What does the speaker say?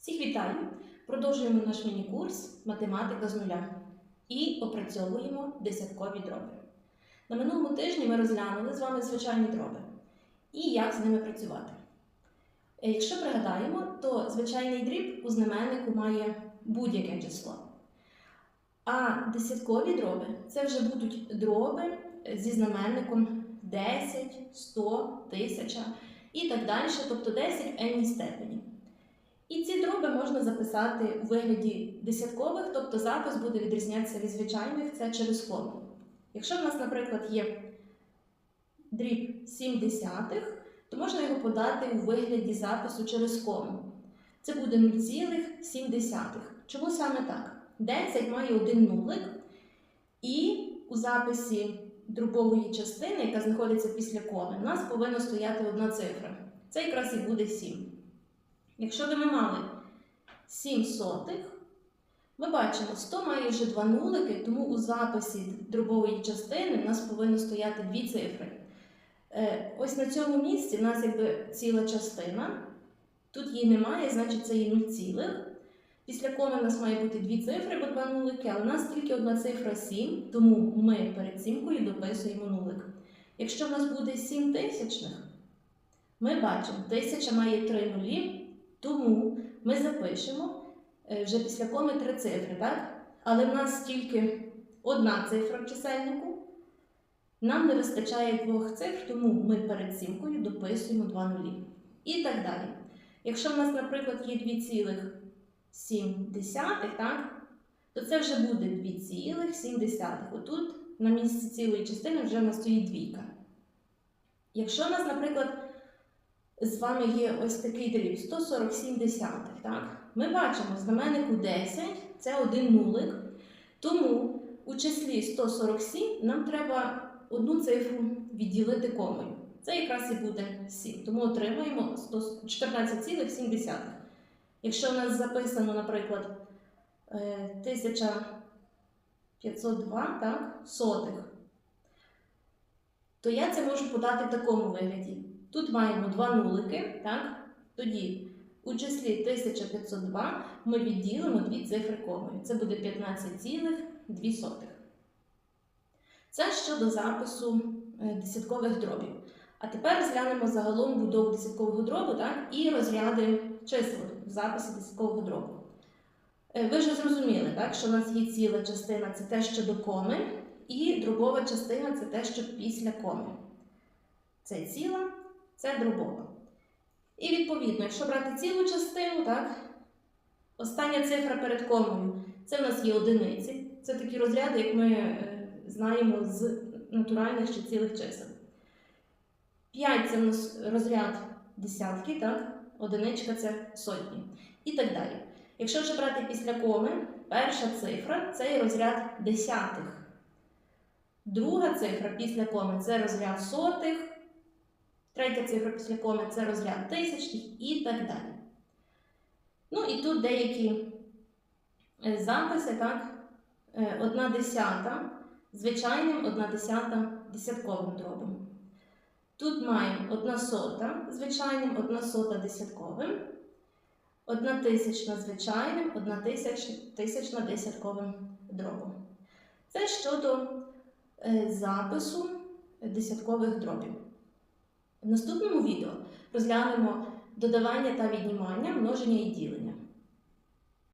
Всіх вітаю! Продовжуємо наш міні-курс Математика з нуля і опрацьовуємо десяткові дроби. На минулому тижні ми розглянули з вами звичайні дроби і як з ними працювати. Е, Якщо пригадаємо, то звичайний дріб у знаменнику має будь-яке число. А десяткові дроби це вже будуть дроби зі знаменником 10, 100, 1000 і так далі, тобто 10 в n степені. І ці дроби можна записати у вигляді десяткових, тобто запис буде відрізнятися від звичайних це через кому. Якщо в нас, наприклад, є дріб 7 десятих, то можна його подати у вигляді запису через кому. Це буде 0,7. Чому саме так? 10 має один нулик, і у записі дробової частини, яка знаходиться після коми, у нас повинна стояти одна цифра. Це якраз і буде 7. Якщо би ми мали 7 сотих, ми бачимо, 100 має вже два нулики, тому у записі дробової частини в нас повинно стояти дві цифри. Е, Ось на цьому місці в нас якби ціла частина. Тут її немає, значить це є 0 цілих. Після коми у нас має бути дві цифри, бо два нулики, а у нас тільки одна цифра 7, тому ми перед сімкою дописуємо нулик. Якщо в нас буде 7 тисячних, ми бачимо, тисяча має 3 нулі, тому ми запишемо е, вже після коми три цифри, так? Але в нас тільки одна цифра в чисельнику. Нам не вистачає двох цифр, тому ми перед сімкою дописуємо два нулі. І так далі. Якщо в нас, наприклад, є 2,7, так, то це вже буде 2,7. Отут на місці цілої частини вже в нас стоїть двійка. Якщо в нас, наприклад, з вами є ось такий дріб 147 десятих, так? Ми бачимо знаменнику 10 це один нулик. Тому у числі 147 нам треба одну цифру відділити комою. Це якраз і буде 7. Тому отримуємо 14,7. Якщо в нас записано, наприклад, е, 1502 так, сотих, то я це можу подати в такому вигляді. Тут маємо два нулики, так? Тоді у числі 1502 ми відділимо дві цифри комою. Це буде 15,2. Це щодо запису е, десяткових дробів. А тепер розглянемо загалом будову десяткового дробу так? і розряди чисел в записі десяткового дробу. Е, Ви вже зрозуміли, так, що у нас є ціла частина це те, що до коми, і дробова частина це те, що після коми. Це ціла, це дробова. І відповідно, якщо брати цілу частину, так, остання цифра перед комою це в нас є одиниці. Це такі розряди, як ми е, знаємо з натуральних чи цілих чисел. 5 це в нас розряд десятки, так? одиничка це сотні. І так далі. Якщо вже брати після коми, перша цифра це є розряд десятих. Друга цифра після коми це розряд сотих. Третя цифра після коми це розряд тисячних і так далі. Ну і тут деякі е, записи, так? Е, Одна десята звичайним, одна десята десятковим дробом. Тут маємо одна сота звичайним, одна сота десятковим, одна тисячна звичайним, одна тисяч, тисячна десятковим дробом. Це щодо е, запису десяткових дробів. В наступному відео розглянемо додавання та віднімання, множення і ділення.